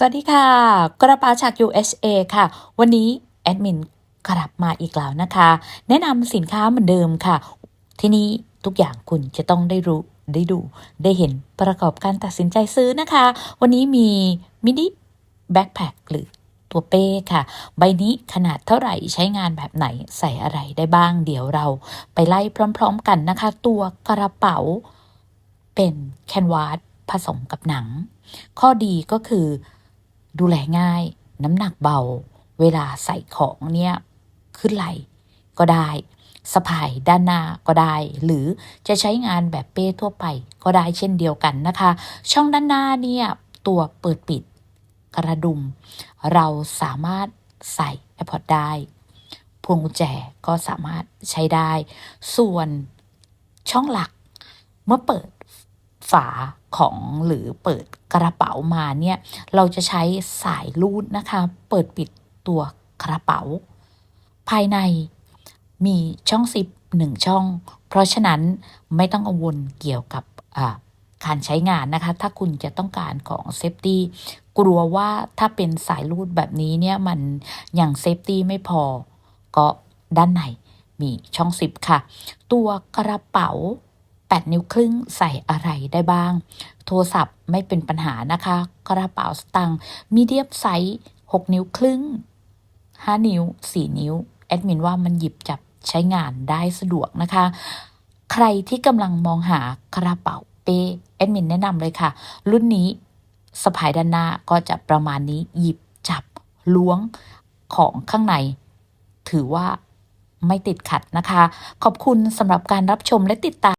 สวัสดีค่ะ กระเป๋าจาก USA ค่ะ วันนี้แอดมินกลับมาอีกแล้วนะคะ แนะนำสินค้าเหมือนเดิมค่ะ ที่นี้ทุกอย่างคุณจะต้องได้รู้ได้ดู ได้เห็นประกอบการตัดสินใจซื้อนะคะ วันนี้มีมินิแบ็คแพคหรือตัวเป้ค่ะ ใบนี้ขนาดเท่าไหร่ใช้งานแบบไหนใส่อะไรได้บ้าง เดี๋ยวเราไปไล่พร้อม ๆ กันนะคะ ตัวกระเป๋าเป็นแคนวาสผสมกับหนัง ข้อดีก็คือ ดูแลง่าย น้ำหนักเบา เวลาใส่ของเนี่ยขึ้นไหลก็ได้สะพายด้านหน้าก็ได้ หรือจะใช้งานแบบเป้ทั่วไปก็ได้เช่นเดียวกันนะคะ ช่องด้านหน้าเนี่ยตัวเปิดปิดกระดุม เราสามารถใส่ AirPod ได้ พวงกุญแจก็สามารถใช้ได้ ส่วนช่องหลักเมื่อเปิด ฝาของหรือเปิดกระเป๋ามาเนี่ย เราจะใช้สายรูดนะคะ เปิดปิดตัวกระเป๋า ภายในมีช่องซิปหนึ่งช่อง เพราะฉะนั้นไม่ต้องกังวลเกี่ยวกับการใช้งานนะคะ ถ้าคุณจะต้องการของเซฟตี้กลัวว่าถ้าเป็นสายรูดแบบนี้เนี่ยมันยังเซฟตี้ไม่พอ ก็ด้านในมีช่องซิปค่ะ ตัวกระเป๋า 8 นิ้วครึ่งใส่อะไรได้บ้าง โทรศัพท์ไม่เป็นปัญหานะคะกระเป๋าสตางค์มีเดียมไซส์6นิ้วครึ่ง 5 นิ้ว 4 นิ้ว แอดมินว่ามันหยิบจับใช้งานได้สะดวกนะคะ ใครที่กำลังมองหากระเป๋าเป้แอดมินแนะนำเลยค่ะ รุ่นนี้สะพายด้านหน้าก็จะประมาณนี้หยิบจับล้วงของข้างใน ถือว่าไม่ติดขัดนะคะ ขอบคุณสำหรับการรับชมและติดตาม